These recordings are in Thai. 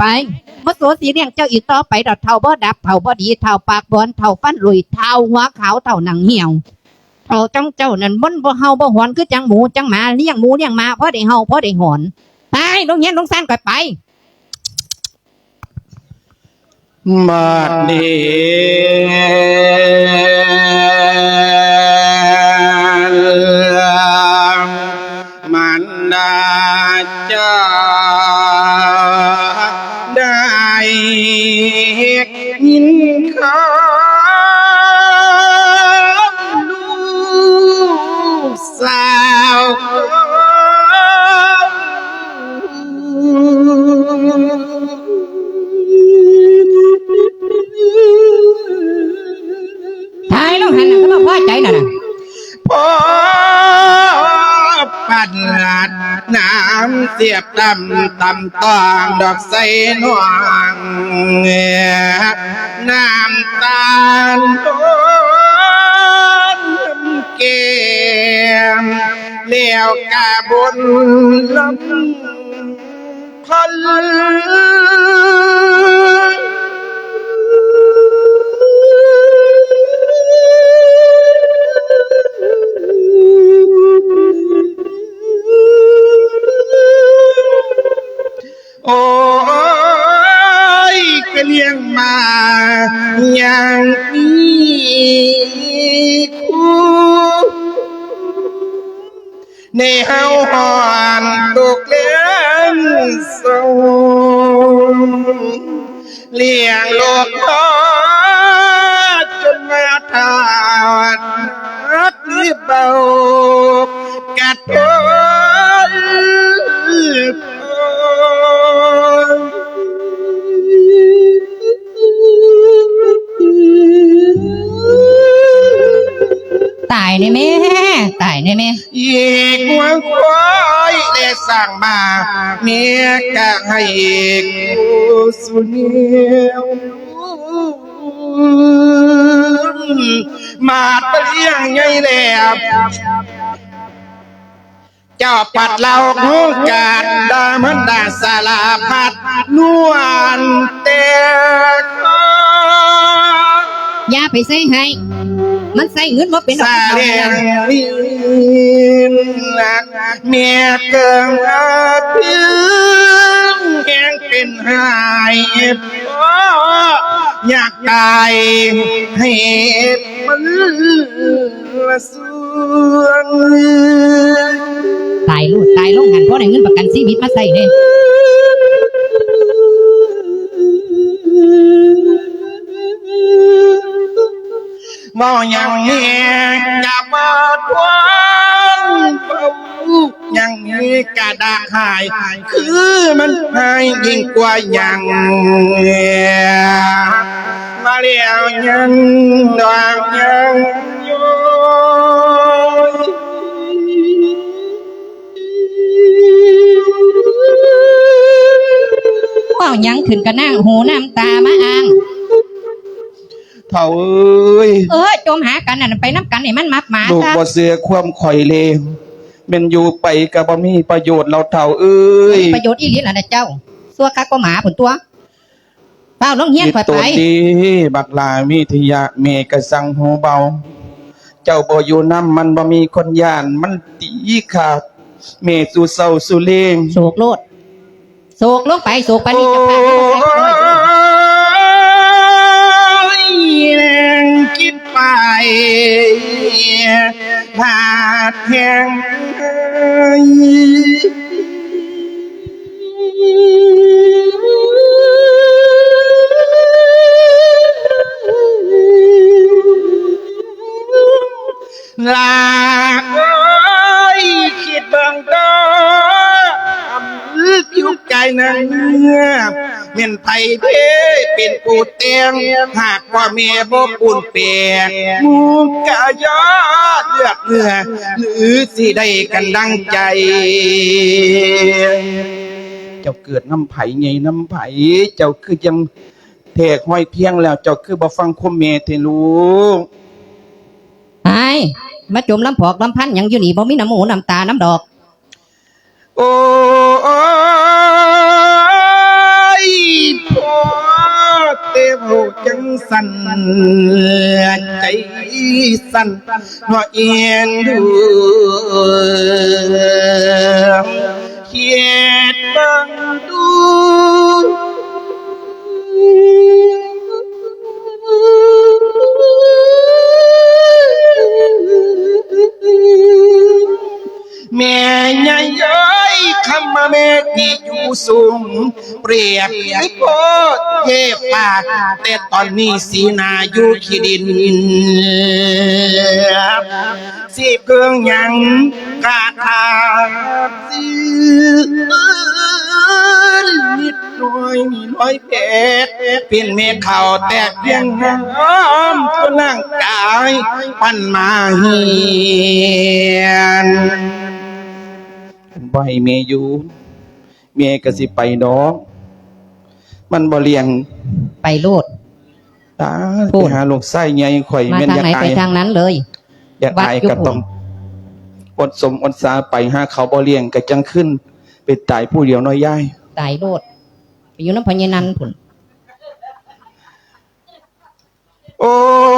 ไปมาสวสีเลี้ยงเจ้าอีกต่อไปดอกเท่าบ่ดับเท่าบ่ดีเท่าปากบอนเท่าฟันลุยเท่าหัวขาวเท่าหนังเหี่ยวเท่าจังเจ้านั่นมันบ่เฮาบ่หอนคือจังหมูจังหมาเลี้ยงหมูเลี้ยงหมาพอได้เฮาพอได้หอนไปลงเฮียลงซ่านก่อนไปบัดนี้ ปัดลาดน้ำเสียบตำตำตองดอกใสนวงน้ำตาลโอนเกมเลี้ยวกาบนลำพัน โอ้ยก็เลี้ยงมาอย่างนี้คู่ในเฮาหอนตกเลี้ยงสงเลี้ยงโลกพอจนมาทาดรักที่เบา ตายในแม่ตายในแม่อีกหวงควายได้สั่งมาเมียกะให้อีกสุนียวมาดเปลี่ยงไงแหลบเจ้าปัดเราหูกาดดามันดาสาลาพัดนวลเตะคออย่าไปใส่ให้ มันใส่เงินว่าเป็นดอกสาเตาเลียนรักเมียเกิงอาพื้นแกงเป็นหายพราะอยากตายให้มันละสวงตายลูดตายลงหันเพราะได้เงินประกันชีวิตมาใส่เด้ มอยังเมียจะมาทวนยังมีกระดาหาย คือมันหายยิ่งกว่ายังมาเลี้ยวยังดวงยังโยยเว้ายังขึ้นก็นั่งหูน้ำตามาอ้าง เท่าเอ้ยเออจมหากันน่ะไปน้ำกันให้มันมักหมาลูกซะบ่เสือความข่อยเลวเป็นอยู่ไปก็บ่มีประโยชน์เราเท่าเอ้ยประโยชน์อีหลีล่ะนะเจ้าสัวคักก็หมาผุนตัวเป้าลงเฮียนข่อยตัไปวดีบักลามีทยะเมกะสังหูเบา เจ้าบ่อยู่น้ำมันบ่มีคนย่านมันตีขาดเมสู่เศร้าสู่เลงโศกโลดโศกลงไปโศกปานโอ้นี้จะพาไปใส่ข่อย แรงคิดไปหาดแห่งลาอ้ยคิดบังดออำลึกอยู่ไกลนังเงือเห็นไผเพเป็นปูเตียงหากว่าเมียบ่ปูนเปียกมูกะยอดเลือดเนื้อหรือสิได้กันดังใจเจ้าเกิดน้ำไผ่ไงน้ำไผ่เจ้าคือยังแทกห้อยเพียงแล้ว เจ้าคือบ่ฟังคมเมเทลูกไอ้มาจมลำพอกลำพันหยังอยู่นี่บ่มีน้ำหมูน้ำตา น้ำดอก โอ้ยจังสันใจสันเพราะเอียนดูเขียดบังดู แม่ใหญ่เอ้ยคำมาแม่ที่อยู่สูง เปรียบให้โพดเย่ปากแต่ตอนนี้สีนาอยู่ขี้ดินสิเพื่องยังกาทาสินิดหน่อยมีน้อยเพชรเปลี่ยนเมฆเขาแตกเพียงน้ำตัวนั่งกาย ปันมาเฮียน บ่ให้เมย์อยู่เมย์ก็สิไปดอก มันบ่เลี้ยงไปโลดตาพูไปดหาลูกไส้ใหญ่ข่อยมาแม่นทางอยากไหนอาไปยทางนั้นเลย อยากอายวัดอยู่ ก็ต้องอดสมอดสาไปหาเขาบ่เลี้ยงก็จังขึ้น ไปตายผู้เดียวน้อยย่าย ตายโลดไปอยู่น้ำพญานันพุ่นโอ้ย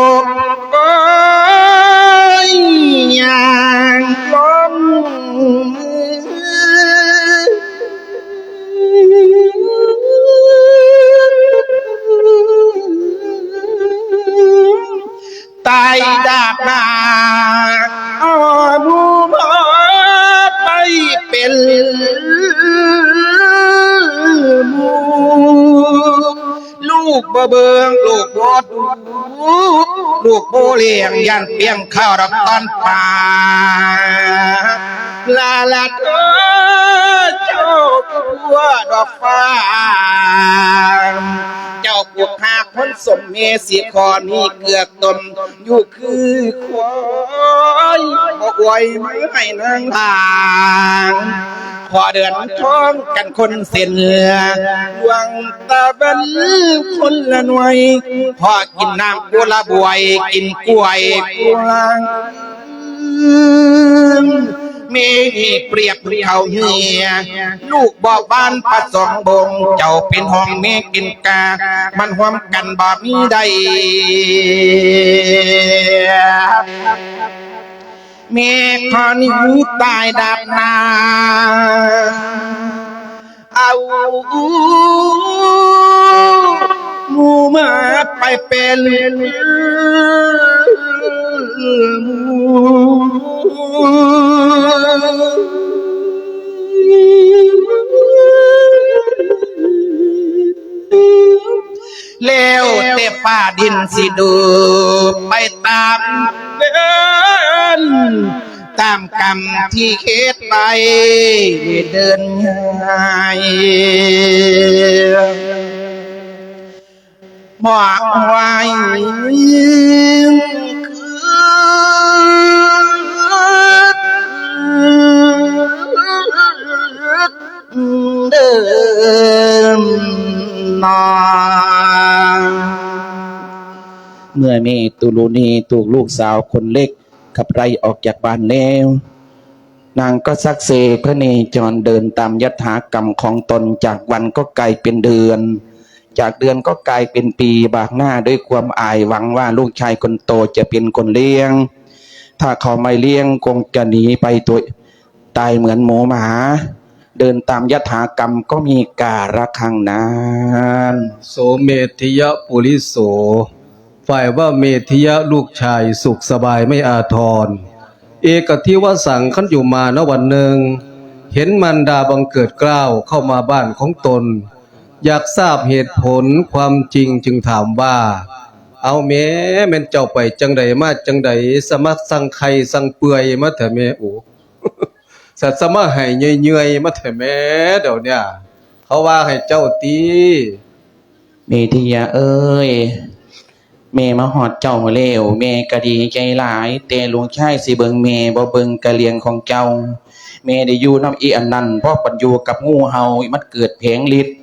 โบเลียงยันเปียงข้าวรักตอนป่าลาลาเธอเจ้ากัวดอกฟ้า เจ้ากุกหาคนสมเมสีคอนี่เกือกตมอยู่คือควายบ่ อวยไม่ให้นางทางพอเดือนท้องกันคนเส้นเหลือดวงตาบันคนละหน่วย พอกินน้ำกุละบวย กินกล้วยกุลังมีเปรียบเขาเฮีย ลูกบอกบ้านประสองบง เจ้าเป็นห้องเมกินกา มันหวมกันบ่มีใด เมฆขอนี้ตายดับนาเอาหมูมาไปเป็นหมูแล้วแต่ฟ้าดินสิดูไปตาม ตามกรรมที่เคิดไปเดินง่ายบอกไว้คือเดิมนอนเมื่อเมตุลูนีถูกลูกสาวคนเล็ก ขับไล่ออกจากบ้านแล้วนางก็ซักเซพระเนจรเดินตามยถากรรมของตนจากวันก็กลายเป็นเดือน จากเดือนก็กลายเป็นปีบากหน้าด้วยความอายหวังว่าลูกชายคนโตจะเป็นคนเลี้ยง ถ้าเขาไม่เลี้ยงคงจะหนีไปตัวตายเหมือนหมูหมา เดินตามยถากรรมก็มีการะคังนานโสเมธิยะปุริโส ฝ่ายว่าเมธิยะลูกชายสุขสบายไม่อาทร เอกทิวสังขันอยู่มาณวันหนึ่ง เห็นมันดาบังเกิดกล้าวเข้ามาบ้านของตน อยากทราบเหตุผลความจริงจึงถามว่า เอาแม่แม่นเจ้าไปจังใดมาจังใดสมัครสังไข่สังเปื่อยมาเถอะแม่โอ้สัตว์สมาให้เยื่อยๆมาเถอะแม่เดี๋ยวเนี่ย เขาว่าให้เจ้าตีเมธิยาเอ้ย เมมาหอดเจ้าเล้วเมก็ดีใจหลาย แต่หลวงชายสิเบิงเมบ่เบิงกะเลียงของเจ้าเมได้อยู่น้ำอีอันนั้นเพราะปัญญูกับงูเห่ามันเกิดแผงฤทธิ์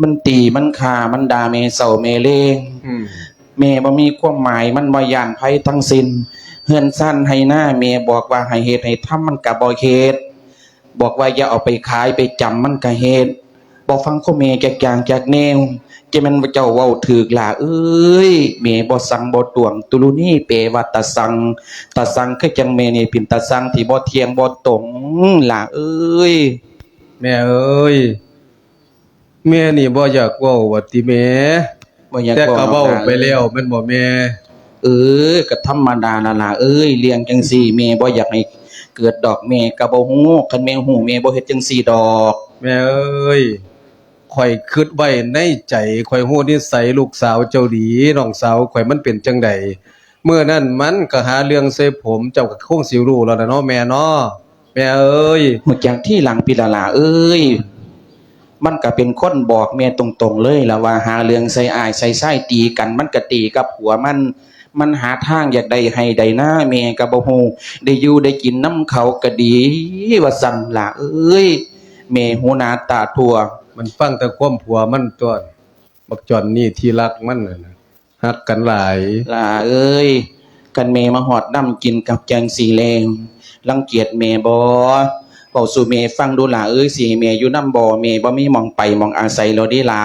มันตีมันฆ่ามันด่าเมเศร้าเมเลงอืมเมบ่มีความหมายมันบ่ย่านภัยทั้งสิ้นเฮือนสั้นให้หน้าเมบอกว่าให้เฮ็ดให้ทำมันก็บ่เฮ็ดบอกว่าอย่าเอาไปขายไปจำมันก็เฮ็ดบ่ฟังข้อแม่แกกลางจากแนว จะแม่นว่าเจ้าเว้าถูกล่ะเอ้ยแม่บ่สั่งบ่ตวง ตุลุนี่เปว่าตะสังตะสังคือจังแม่นี่เป็นตะสังที่บ่เที่ยงบ่ตรงล่ะเอ้ยแม่เอ้ยแม่นี่บ่อยากเว้าว่าติแม่บ่อยากแต่บอกก็เว้านะไปแล้วแม่นบ่แม่เออก็ธรรมดาละล่ะเอ้ยเลี้ยงจังซี่แม่บ่อยากให้เกิดดอกแม่ก็บ่ฮู้คันแม่ฮู้แม่บ่เฮ็ดจังซี่ดอก แม่เอ้ย ข่อยคิดไว้ในใจข่อยฮู้นิสัยลูกสาวเจ้าดีน้องสาวข่อยมันเป็นจังใดเมื่อนั้นมันก็หาเรื่องใส่ผมเจ้าก็คงสิรู้แล้วนะเนาะแม่เนาะแม่เอ้ยฮู้จักที่หลังพี่ละล่ะเอ้ยมันก็เป็นคนบอกแม่ตรงๆเลยล่ะว่าหาเรื่องใส่อายใส่ไส้ตีกันมันก็ตีกับผัวมัน มันหาทางอยากได้ให้ได้หน้าแม่ก็บ่ฮู้ได้อยู่ได้กินน้ำเขาก็ดีว่าซั่นล่ะเอ้ยแม่หูหนาตาทั่ว มันฟังแต่ความผัวมันตัวบักจอนนี่ที่รักมันน่ะนะฮักกันหลายล่ะเอ้ย กันเมมาหอดน้ำกินกับแกงสีแรงรังเกียจเมบอเบาสู่เมฟังดูล่ะเอ้ยสีเมอยู่น้ำบ่อเมบ่มีหมองไปหมองอาศัยเราดีล่ะ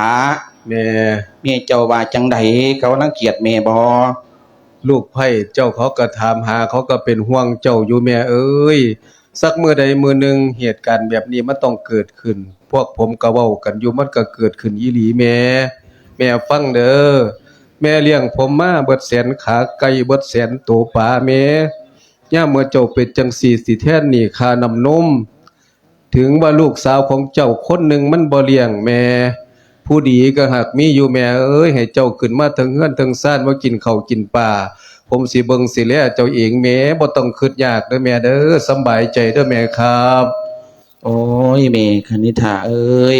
แม่เมเจ้าว่าจังใดเขารังเกียจเมบอลูกไผ่เจ้าเขาก็ถามหาเขาก็เป็นห่วงเจ้าอยู่แม่เอ้ย สักมื้อใดมื้อหนึงเหตุการณ์แบบนี้มันต้องเกิดขึ้น พวกผมก็เว้ากันอยู่มันก็เกิดขึ้นอีหลีแม่ แม่ฟังเด้อแม่เลี้ยงผมมาเบิดแสนขาไก่เบิดแสนโตปลาแม่ย่าเมื่อเจ้าเป็นจังสีสิแทนนี่คานำนมถึงว่าลูกสาวของเจ้าคนหนึ่งมันบ่เลี้ยงแม่ ผู้ดีก็หากมีอยู่แม่เอ้ยให้เจ้าขึ้นมาถึงเฮือนถึงซ่านมากินเขากินปลาผมสิเบิงสิแลเจ้าเองแม่บ่ต้องคิดยากเด้อแม่เด้อสบายใจเด้อแม่ครับ โอ้ยเมคณิธาเอ้ย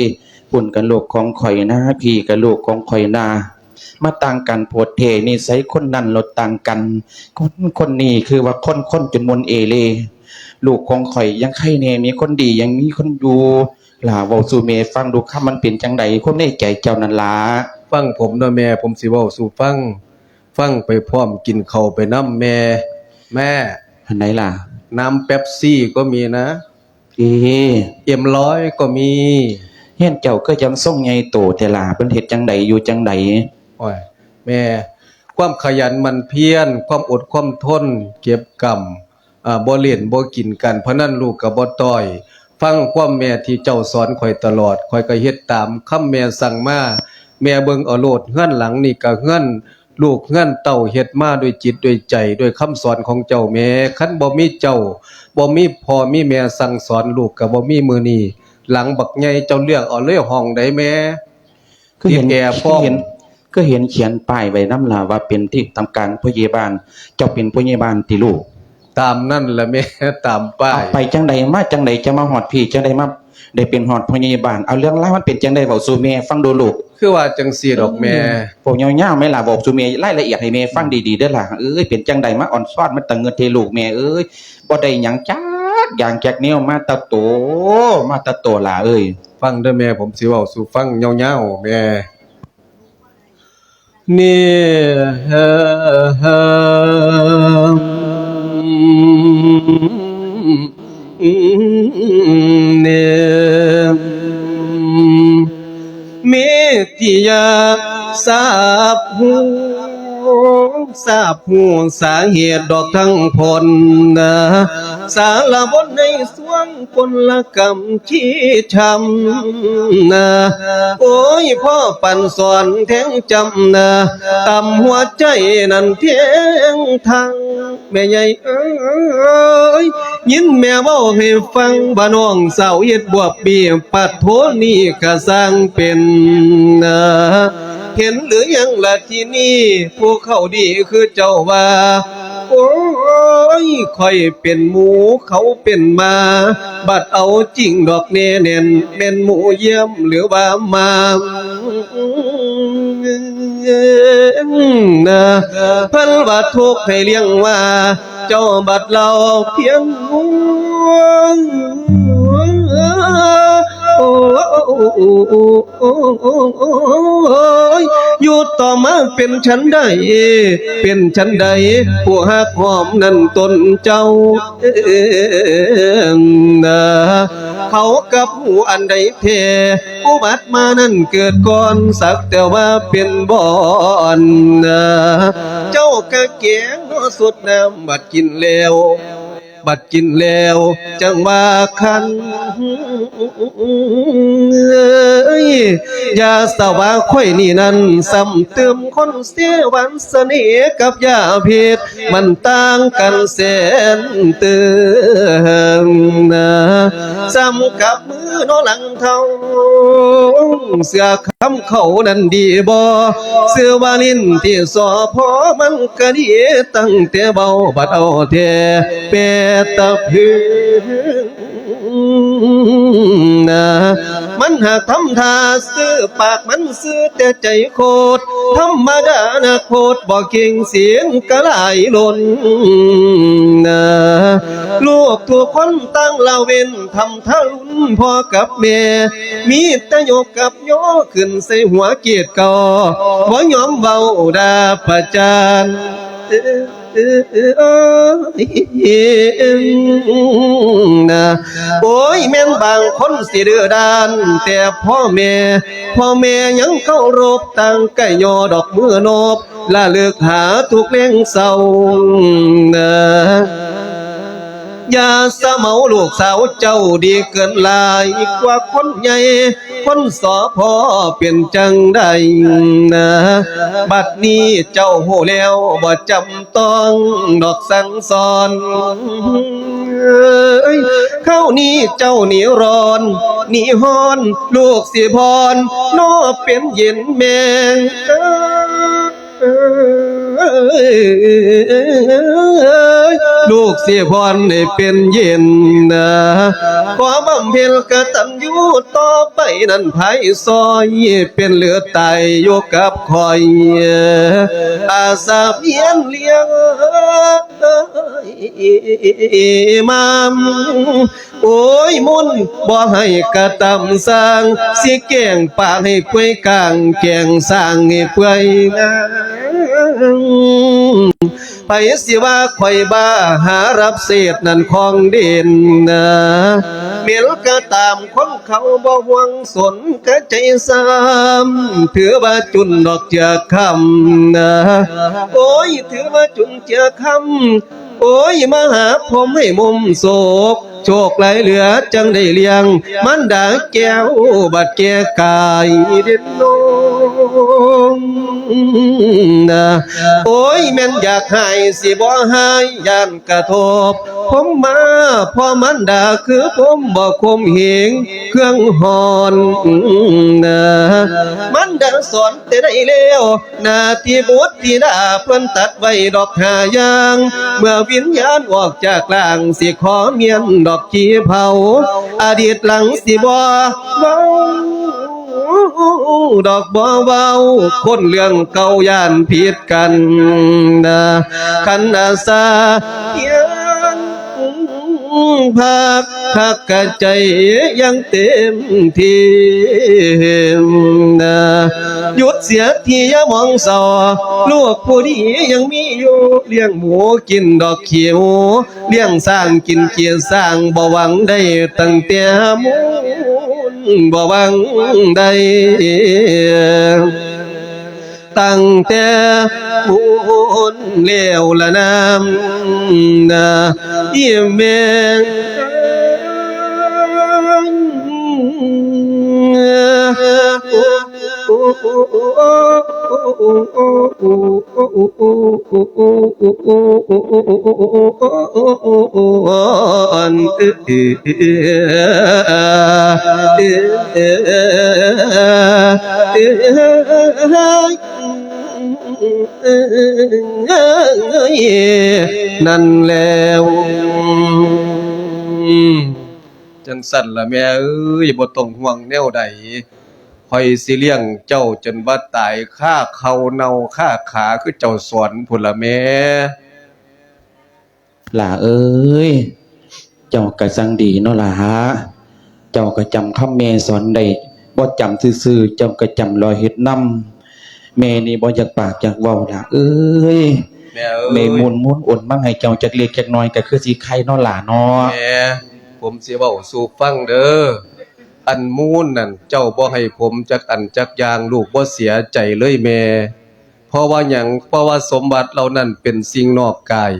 ปุ่นกันลูกของข่อยนะพี่กับลูกของข่อยนามาต่างกันโพดเทนี่ใส่คนนั้นลดต่างกัน คนคนนี้คือว่าคนคนจนมนเอเล ลูกของข่อยยังไข่แน่มีคนดียังมีคนอยู่ล่าเว้าสู่เมฟังดูคำมันเป็นจังใดคนในใจเจ้านั่นล่ะฟังผมเด้อแม่ผมสิเว้าสู่ฟัง ฟังไปพร้อมกินข้าวไปน้ำแม่ แม่อันไหนล่ะ น้ำเป๊ปซี่ก็มีนะ เอ๊เอ็มร้อยก็มีเฮ็นเจ้าก็ยังส่งใหญ่โตแต่ล่ะเพิ่นเฮ็ดจังใดอยู่จังใดโอ้ยแม่ ความขยันหมันเพียรความอดความทน เก็บกรรมอ่าบ่เล่นบ่กินกันเพราะนั้นลูกก็บ่ต้อย ฟังความแม่ที่เจ้าสอนข่อยตลอดข่อยก็เฮ็ดตามคำแม่สั่งมาแม่เบิ่งเอาโลดเฮือนหลังนี่ก็เฮือน ลูกเฮือนเต้าเฮ็ดมาด้วยจิตด้วยใจด้วยคำสอนของเจ้าแม่คันบ่มีเจ้าบ่มีพ่อมีแม่สั่งสอนลูกก็บ่มีมื้อนี้หลังบักใหญ่เจ้าเลือกเอาเลยห้องใดแม่คือเห็นติดแอร์พร้อมคือเห็นก็เห็นเขียนป้ายไว้นำล่ะว่าเป็นที่ทำการผู้ใหญ่บ้านเจ้าเป็นผู้ใหญ่บ้านติลูก ตามนั่นแหละแม่ตามป้าเอายไปจังใดมาจังใดจะมาฮอดพี่จังใดมา ได้เป็นฮอดผู้ใหญ่บ้านเอาเรื่องราวมันเป็นจังใดเว้าสู่แม่ฟังดูลูกคือว่าจังสีดอกแม่พวกยาวๆไหม่ล่ะบอกสู่แม่รายละเอียดให้แม่ฟังดีๆเด้อล่ะเอ้ยเป็นจังใดมาอ่อนซ้อนมันตังเงินเทลูกแม่เอ้ยบ่ได้หยังจักอย่างแจกแนวมาแตะโตมาแตะโตล่ะเอ้ยฟังเด้อแม่ผมสิเว้าสู่ฟังยาวๆแม่เนี่ยเฮอ เฮอเนี่ยเมติยาสาบหู ทราบหูสาเหตุดอกทั้งผลนะสารบนในสวงผลกรรมที่ทำนะโอ้ยพ่อปั่นสอนแทงจำนะตำหัวใจนั่นเทงทางแม่ใหญ่เอ้ยยินแม่เว้าให้ฟังบ่น้องสาวเฮ็ดบวบเบียปัดโทนี่ก็สร้างเป็นนะ เห็นหรือยังล่ะที่นี่ผู้เขาดีคือเจ้าว่า โอ้ยคอยเป็นหมูเขาเป็นมา บัดเอาจริงดอกเนเน่นเน่นหมูเยี่ยมหรือว่ามานะพิ่นว่าทุกให้เลี้ยงว่า เจ้าบัดเราเพียงห่วง อยอยู่ต่อมาเป็นฉันใดเป็นฉันใดผู้หักหอมนั้นตนเจ้าเอิ่มนะเขากับหูอันใดเทอุบัติมานั้นเกิดก่อนสักแต่ว่าเป็นบ่อนนะเจ้ากะเกียงสุดน้ำบัดกินแล้ว บัดกินแล้ว จังว่าคันเอ้ยยาสาวาค่อยนี่นั้นซ้ำเติมคนเสียวันเสน่ห์กับยาพิษมันต่างกันแสนเติมนะซ้ำกับมือโนหลังเท่าเสือคำเขานั้นดีบ่เสือวาลินที่สอพอมันก็ดีตั้งแต่เบาบัดเอาเทเปตะพึงนะมันหากทำท่าซื้อปากมันซื้อแต่ใจโคตรธรรมดานะโคตรบอกเก่งเสียงกระไหลล้นนะลูกตัวคนตั้งละเวนทำท่าลุนพ่อกับแม่ มีต่โยกกับโยขึ้นใส่หัวเกียรติกอบ่ยอมเบาดาประจาน โอ้ยแม่นบางคนสิเดือดานแต่พ่อแม่พ่อแม่ยังเข้ารบตั้งไก่ยอดอกมือนบละเลือกหาทุกเลี้ยงเศร้านะ ยาสะเมาลูกสาวเจ้าดีเกินลายกว่าคนใหญ่คนสอพอเป็นจังใดนะ บัดนี้เจ้าหูแล้วบ่จำต้องดอกสังสอนเอ้เข้านี้เจ้าหนีร้อนหนีฮ้อน ลูกสิพรนอเป็นเย็นแมง ลูกเสียพรให้เป็นเย็นนะขอบำเพ็ญกตัญญูต่อไปนั้นไผซอยเป็นเหลือตายอยู่กับคอย อาสาเพียนเลี้ยงมามโอ้ยมุนบ่ให้กระตำสร้างสิแก่งปากให้กล้วยกลางแก่งสร้างให้เปื่อยงา ไปสิว่าข่อยบ้าหารับเศษนั่นของเด่นนะเมียลก็ตามคนเขาบ่หวังสนกะใจซ้ำถือว่าจุนดอกเจอคำนะโอ้ยถือว่าจุนเจอคำโอ้ยมาหาผมให้มุมโศกโชคไหลเหลือจังได้เลี้ยง มันดาแก้วบัดแก่กายเด่นโนงนะโอ้ยแม่นอยากให้สิบ่ให้ยานกระทบ ผมมาพอมันดาคือผมบ่คมเหงเครื่องหอนนะมันดาสอนแต่ได้แล้วนาที่บุตรที่ดาเพิ่นตัดไว้ดอกหายาง เมื่อวิญญาณออกจากล่างสิขอเมียนดอกขี้เผาอดีตหลังสิบอเบาดอกบ่เบาคนเรื่องเก่าย่านผิดกันนะขันอาสาเพียงพักคักกะใจยังเต็มที่นะหยุดเสียทีอย่ามองสอลูกผู้ดียังมีอยู่เลี้ยงหมูกินดอกเขียวเลี้ยงสร้างกินเกียสร้างบ่หวังได้ตั้งแต่หมูบ่หวังใด ตั้งแต่บุญเลวละ นั่นแล้วจังสั่นละแม่เอ้ยบ่ต้องห่วงแนวใดคอยสิเลี้ยงเจ้าจนว่าตายค่าเขาเนาค่าขาคือเจ้าสอนพุ่นละแม่หล่าเอ้ย เจ้าก็สังดีเนาะล่ะฮะเจ้าก็จำคำแม่สอนได้บ่จำซื่อๆเจ้าก็จำรอยเฮ็ดนำ แม่นี่บ่อยากปากอยากเว้าล่ะเอ้ยแม่เอ้ยแม่มุนมุนอ่นมั่งให้เจ้าจักเล็กจักน้อยก็คือสิไข่เนาะล่ะเนาะแม่ผมสิเว้าสู่ฟังเด้ออันมูนนั่นเจ้าบ่ให้ผมจักอันจักอย่างลูกบ่เสียใจเลยแม่เพราะว่าหยังเพราะว่าสมบัติเหล่านั้นเป็นสิ่งนอกกาย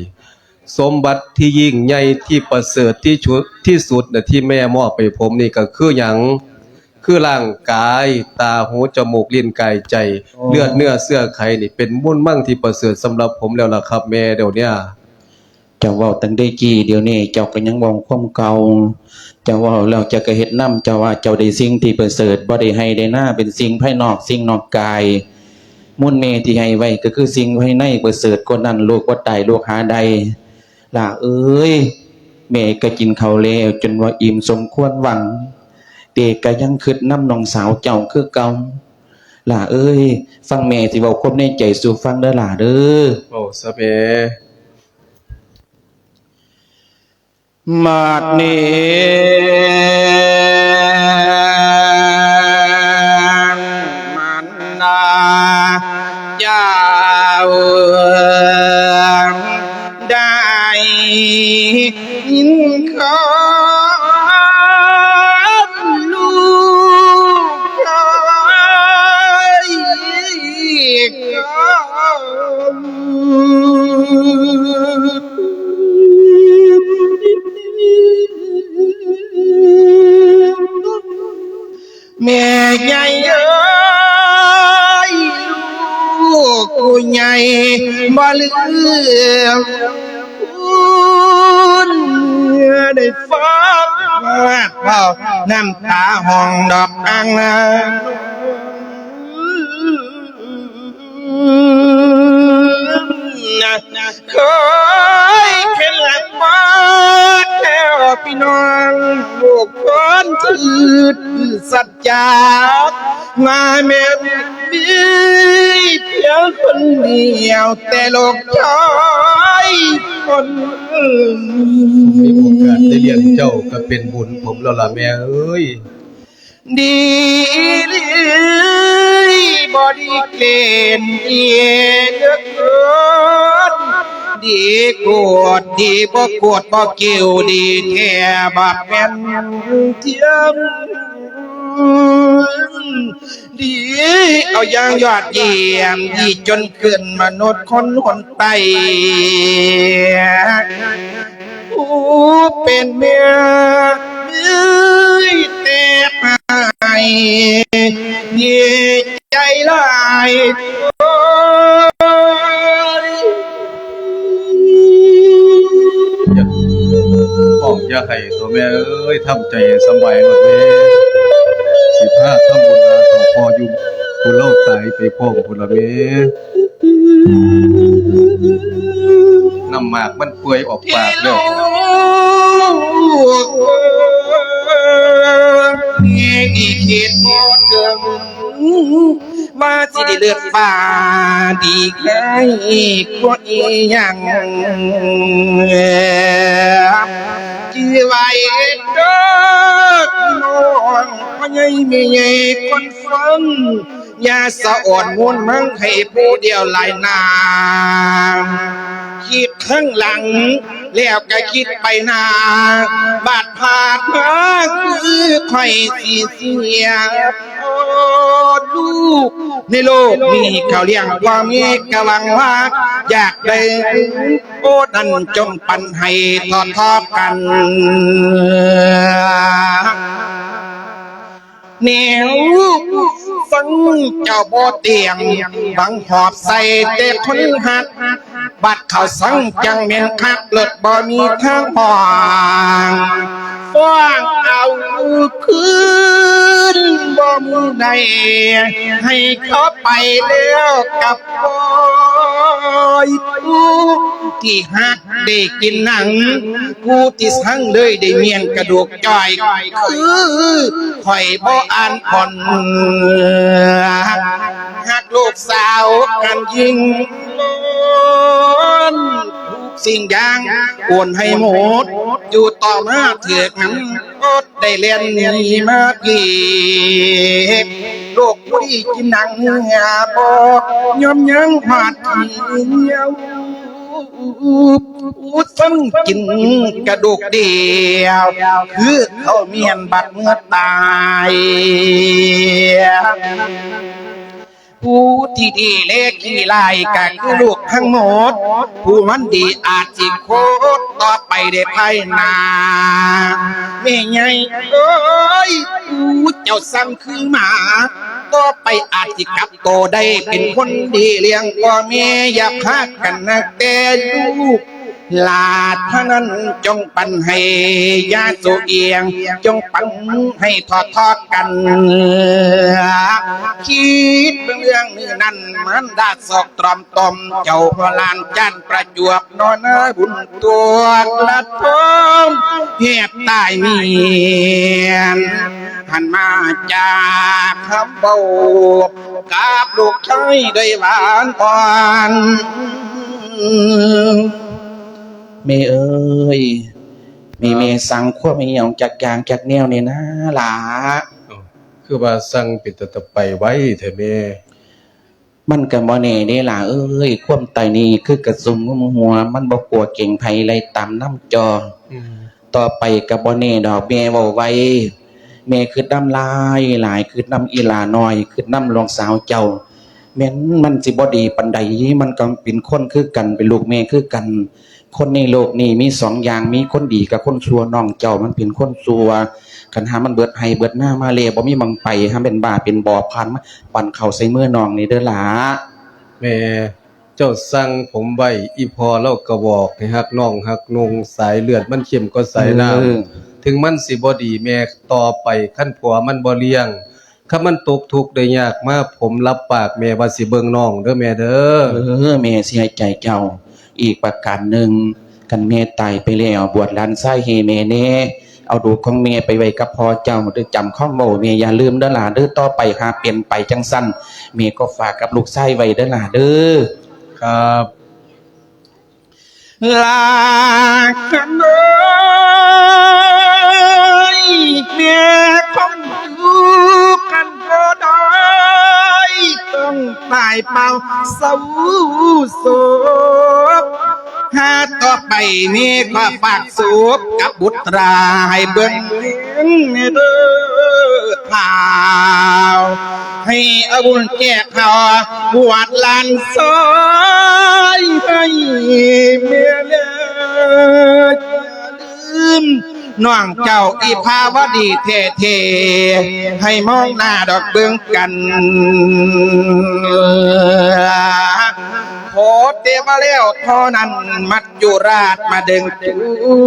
สมบัติที่ยิ่งใหญ่ที่ประเสริฐที่ชุดที่สุดน่ะที่แม่มอบไปผมนี่ก็คือหยัง คือร่างกายตาหูจมูกลิ้นกายใจ เลือดเนื้อเสื้อไขนี่เป็นมุ่นมั่งที่ประเสริฐสำหรับผมแล้วล่ะครับ แม่เดี๋ยวเนี้ยเจ้าเว้าตั้งได้กี่เดี๋ยวนี้เจ้าก็ยังเว้าความเก่าเจ้าเว้าแล้วเจ้าก็เฮ็ดนํเจ้าว่าเจ้าได้สิ่งที่ประเสริฐบ่ได้ให้ได้หน้าเป็นสิ่งภายนอกสิ่งนอกกายมุ่นเมที่ให้ไว้ก็คือสิ่งภายในประเสริฐกว่านั้นโลกว่าตายโลกหาใดล่ะเอ้ยแม่ก็กินข้าวแล้วจนว่าอิ่มสมควรหวัง เด็กก็ยังคิดน้ำน้องสาวเจ้าคือเก่าล่ะเอ้ย ฟังแม่สิเว้าความในใจสู่ฟังเด้อล่ะเด้อโอ้สะเมมาดนี้มัน ใหญ่บ่ลืมได้ฟังว่าเฝ้าน้ำตาห้องดอกอังนาเคยเข็นหลักมาแล้วพี่น้องลูกคนถือสัจจามาแม่ มีเพียงคนเดียวแต่โลกชอยคนอื่นมีโอกาสได้เลี้ยงเจ้าก็เป็นบุญผมแล้วล่ะแม่เอ้ย ดีเลยบอดีเกลนเอียเลือกเกินดีกวดดีบ่กวดบ่เกี่ยวดีแท่บักแม่นเทียม ดี เอายางยอดเยี่ยมดีจนเกินมนุษย์คนคนไตผู้เป็นเมียเอ้ยเตะหายดีใจลายอย่าป้องย่าให้ตัวแม่เอ้ยทำใจสบายหมดแม่ สิพาทำบุญหาเขาพออยู่ผู้เล่าตายไปพร้อมพุ่นละแม่น้ำหมากมันเปื่อยออกปากแล้วนี่อีคิดบ่ถึงว่าสิได้เลือดฟ้าดีใครกว่าอีหยัง จีไว้เด้อน้องพ่อใหญ่แม่ใหญ่คนฟัง ย่าสะอ่อนมวนมั่งให้ผู้เดียวหลายนาคิดข้างหลัง แล้วก็คิดไปหน้าบาดผานมาคือคอยสีเสียโอ้ลูกในโลกนี้เขาเลี้ยงความมีกะหวังว่า อยากได้โอ้นั่นจงปันให้ทอดทอดกันแนว ฟังเจ้าบ่เตียง บังหอบใส่แต่คนหักบัดเขาสังจังเมียนคักเลิดบ่มีทางห่างฟ้างเอาคืนบ่มีใดให้เขาไปแล้วกับปอ ยผู้ที่หักได้กินหนังกูที่สั่งเลยได้เมียนกระดูกจ่อย คือข่อยบ่อ่านผ่อนหักลูกสาวกันยิงล้น สิ่งอย่างโอนให้หมด อยู่ต่อหน้าเถือกนั้นอดได้เลียนหนีมาพี่โลกผู้ดีกินหนังเนื้อบ่ยอมยังหาดที่เหนียวอูซึ่งกินกระดูกเดียว คือเขาเมียนบัดเมื่อตาย ผู้ที่ดีเลขที่ลายก็คือลูกทั้งหมด ผู้มันดีอาจสิโคตรต่อไปได้ภายหนาไม่ไงเอ้ยผู้เจ้าสั่งคือหมาต่อไปอาจสิกลับโตได้เป็นคนดีเลี้ยงพ่อแม่อย่าพากันนะแต่ลูก ลาเท่านั้นจงปันให้ยาสุเอียง จงปันให้ทอดทอดกัน คิดเรื่องนี้นั่นมันดาศอกตรอมตอม เจ้าพลานจันประจวบนอนเอ้ยบุญตัวละทมเหตุตายเมียนหันมาจากคำเบากับลูกชายด้วยหวานอ่อน เมเอ้ยเมเมสั่งขั้วไม่ยองจากยางจากแนวนี่นะหลาคือว่าสั่งเป็นตะตะไปไว้เถอะแม่มันก็บ่แน่เด้ล่ะเอ้ย ความตายนี่คือกระซุมงุมหัว มันบ่กลัวเก่งไผไล่ตามน้ำจอต่อไปก็บ่แน่ดอกแม่เว้าไว้แม่คือน้ำลายหลายคือน้ำอีหลาน้อย คือน้ำรองสาวเจ้าแม้นมันสิบ่ดีปานใดมันก็เป็นคนคือกันเป็นลูกแม่คือกัน คนในโลกนี้มีสองอย่างมีคนดีกับคนชั่วน้องเจ้ามันเป็นคนชั่วคันหามันเบิดให้เบิดหน้ามาเลยบ่มีบังไปหาเป็นบาเป็นบ่อพันมาปั่นเข้าใส่มือน้องนี่เด้อหล่ะแม่เจ้าสั่งผมไว้อีพอเราก็บอกให้ฮักน้องฮักนุงสายเลือดมันเข้มก็สายน้ำเออถึงมันสิบ่ดีแม่ต่อไปขั้นผัวมันบ่เลี้ยงถ้ามันตกทุกข์ได้ยากมากผมรับปากแม่ว่าสิเบิ่งน้องเด้อแม่เด้อเออแม่เสียใจเจ้า อีกประการหนึ่งกันแม่ตายไปแล้วบวชลานไส้เฮแม่แน่เอาดูของแม่ไปไว้กับพ่อเจ้าเด้อจำข้องโมแม่อย่าลืมเด้อหล่ะเด้อต่อไปหาเปลี่ยนไปจังสั้นแม่ก็ฝากกับลูกไส้ไว้เด้อหล่ะเด้อครับลากันเอ้ยเมยขอ ต้องตายเป่าเศร้าโศกหาต่อไปนี้ก็ฝากสูบกับบุตราให้เบิ่งเลี้ยงเด้อข่าวให้อาบุญแก้ข่าบวชลานซอยให้เมียเลยอย่าลืม น้องเจ้าอีภาวดีเท่เทๆให้มองหน้าดอกเบื้องกันโหเตมาแล้วท่านั้นมัดจุราชมาดึงจู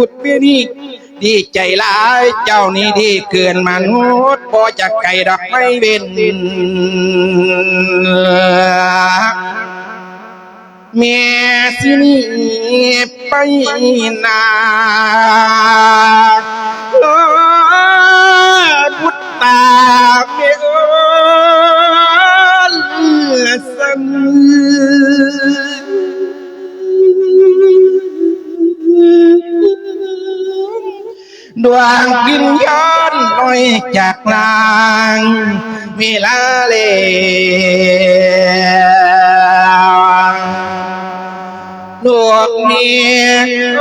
ดเปียนี่ดีใจหลายเจ้านี่ดีเกินมนุษย์พอจะไก่ดอกไม่เว้น เมียสิหนี่ไปนาโลบุตตาเมียเอ้ยสังดวงวิญญาณลอยจากนางเวลาเลย Me.